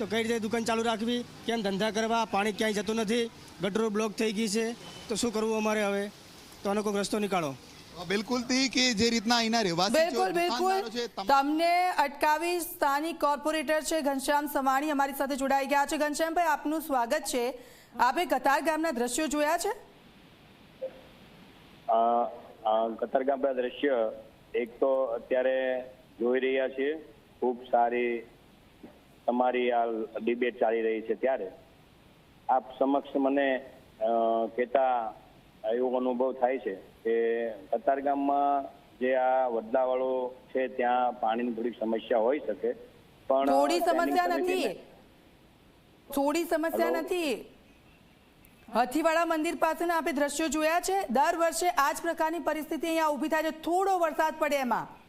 તો કઈ રીતે દુકાન ચાલુ રાખવી? કેમ ધંધા કરવા? પાણી ક્યાંય જતું નથી? ગટરો બ્લોક થઈ ગઈ છે. તો શું કરવું અમારે હવે? તો આનો કોઈ રસ્તો નીકાળો. બિલકુલથી કે જે રીતના અહીંના રહેવાસી બિલકુલ બિલકુલ. તમને અટકાવી સ્થાનિક કોર્પોરેટર છે ઘનશ્યામ સવાણી અમારી સાથે જોડાઈ ગયા છે. ઘનશ્યામભાઈ આપનું સ્વાગત છે. આપે કતાર ગામના દ્રશ્યો જોયા છે? કતાર ગામના દ્રશ્ય એક તો અત્યારે જોઈ રહ્યા છીએ. ખૂબ સારી તમારી આ ડિબેટ ચાલી રહી છે ત્યારે આપ સમક્ષ મને કહેતા એવો અનુભવ થાય છે કે કતારગામમાં જે આ વડલાવાળો છે ત્યાં પાણીની થોડી સમસ્યા હોઈ શકે પણ થોડી સમસ્યા નથી. થોડી સમસ્યા નથી. હથીવાડા મંદિર પાસેના આપણે દ્રશ્યો જોયા છે. દર વર્ષે આ જ પ્રકારની પરિસ્થિતિ અહીંયા ઊભી થાય છે. થોડો વરસાદ પડે એમાં.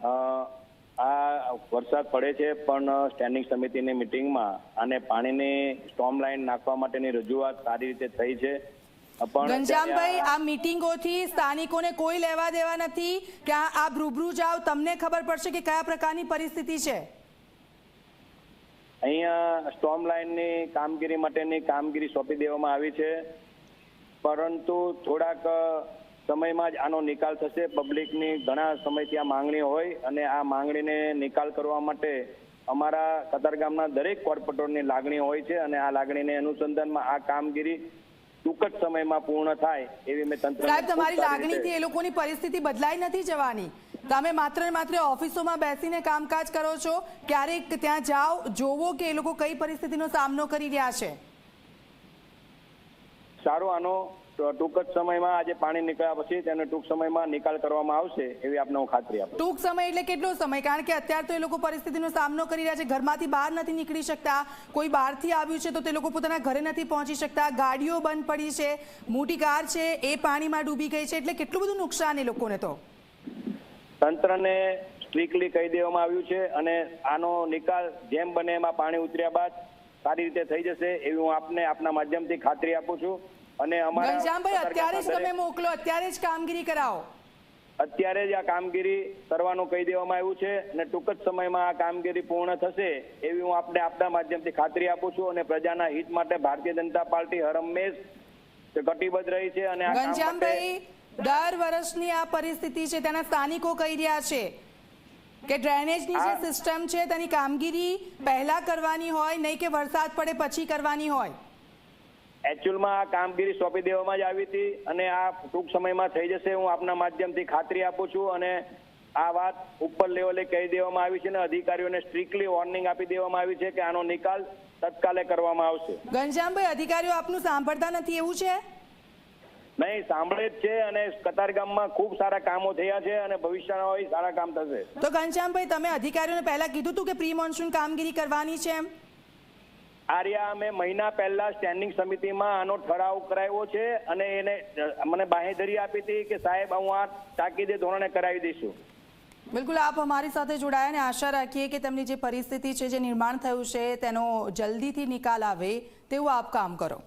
અ, આ વરસાદ પડે છે પણ સ્ટેન્ડિંગ સમિતિની મિટિંગમાં અને પાણીની સ્ટોમ લાઈન નાખવા માટેની રજૂઆત સારી રીતે થઈ છે. ઘનશ્યામભાઈ આ મિટિંગોથી સ્થાનિકોને કોઈ લેવા દેવા નથી કે આ આપ રૂબરૂ જાઓ તમને ખબર પડશે કે કયા પ્રકારની પરિસ્થિતિ છે. અહીંયા સ્ટોમ લાઈનની કામગીરી માટેની કામગીરી સોંપી દેવામાં આવી છે. પરંતુ થોડાક સમયમાં જ આનો નિકાલ થશે. પબ્લિકની ઘણા સમયથી આ માંગણી હોય અને આ માંગણીને નિકાલ કરવા માટે અમારા કતારગામના દરેક કોર્પોરેટરની લાગણી હોય છે અને આ લાગણીને અનુસંધાનમાં આ કામગીરી ટૂંક જ સમયમાં પૂર્ણ થાય એવી મેં તંત્ર સાહેબ તમારી લાગણીથી એ લોકોની પરિસ્થિતિ બદલાઈ નથી જવાની. તમે માત્ર ને માત્ર ઓફિસોમાં બેસીને કામકાજ કરો છો. ક્યારેક ત્યાં જાઓ જોવો કે એ લોકો કઈ પરિસ્થિતિનો સામનો કરી રહ્યા છે. સારું આનો ટૂંક જ સમયમાં આજે પાણી નીકળ્યા પછી તેનો ટૂંક સમયમાં નિકાલ કરવામાં આવશે એવી આપને હું ખાતરી આપું ટૂંક સમય એટલે કેટલો સમય? કારણ કે અત્યારે તો એ લોકો પરિસ્થિતિનો સામનો કરી રહ્યા છે. ઘરમાંથી બહાર નથી નીકળી શકતા. કોઈ બહારથી આવ્યું છે તો તે લોકો પોતાના ઘરે નથી પહોંચી શકતા. ગાડીઓ બંધ પડી છે. મોટી કાર છે. એ પાણીમાં ડૂબી ગઈ છે. એટલે કેટલું બધું નુકસાન એ લોકોને તો? તંત્રને સ્ટ્રિકલી કહી દેવામાં આવ્યું છે અને આનો નિકાલ જેમ બને એમાં પાણી ઉતર્યા બાદ સારી રીતે થઈ જશે એવી હું આપને આપના માધ્યમથી ખાતરી આપું છું. અને અમારા ઘનશ્યામભાઈ અત્યારે જ તમે મોકલો અત્યારે જ કામગીરી કરાવો. અત્યારે જ આ કામગીરી કરવાનું કહી દેવામાં આવ્યું છે અને ટૂંક જ સમયમાં આ કામગીરી પૂર્ણ થશે એવી હું આપને આપના માધ્યમથી ખાતરી આપું છું અને પ્રજાના હિત માટે ભારતીય જનતા પાર્ટી હરમેશ કટિબદ્ધ રહી છે અને ઘનશ્યામભાઈ દર વર્ષની આ પરિસ્થિતિ છે તેના સ્થાનિકો કહી રહ્યા છે કે ડ્રેનેજની જે સિસ્ટમ છે તેની કામગીરી પહેલા કરવાની હોય નહીં કે વરસાદ પડે પછી કરવાની હોય. એકચ્યુઅલમાં આ કામગીરી સોંપી દેવામાં જ આવી હતી અને આ ટૂંક સમયમાં થઈ જશે. હું આપના માધ્યમથી ખાતરી આપું છું અને આ વાત ઉપર લેવલે કહી દેવામાં આવી છે અને અધિકારીઓને સ્ટ્રિક્ટલી વોર્નિંગ આપી દેવામાં આવી છે કે આનો નિકાલ તત્કાલે કરવામાં આવશે. ઘનશ્યામભાઈ અધિકારીઓ આપનું સાંભળતા નથી એવું છે? નહીં સાંભળે જ છે અને કતારગામમાં ખૂબ સારા કામો થયા છે અને ભવિષ્યના હોય સારા કામ થશે. તો ઘનશ્યામભાઈ તમે અધિકારીઓને પહેલા કીધું હતું કે પ્રી મોન્સૂન કામગીરી કરવાની છે એમ? આર્યા, અમે મહિના પહેલા સ્ટેન્ડિંગ સમિતિમાં આનો ઠરાવ કરાવ્યો છે અને એને મને બાહેધરી આપી હતી કે સાહેબ, હું આ તાકીદે ધોરણે કરાવી દઈશું. બિલકુલ, આપ અમારી સાથે જોડાયા અને આશા રાખીએ કે તેમની જે પરિસ્થિતિ છે, જે નિર્માણ થયું છે, તેનો જલ્દીથી નિકાલ આવે તેવું આપ કામ કરો.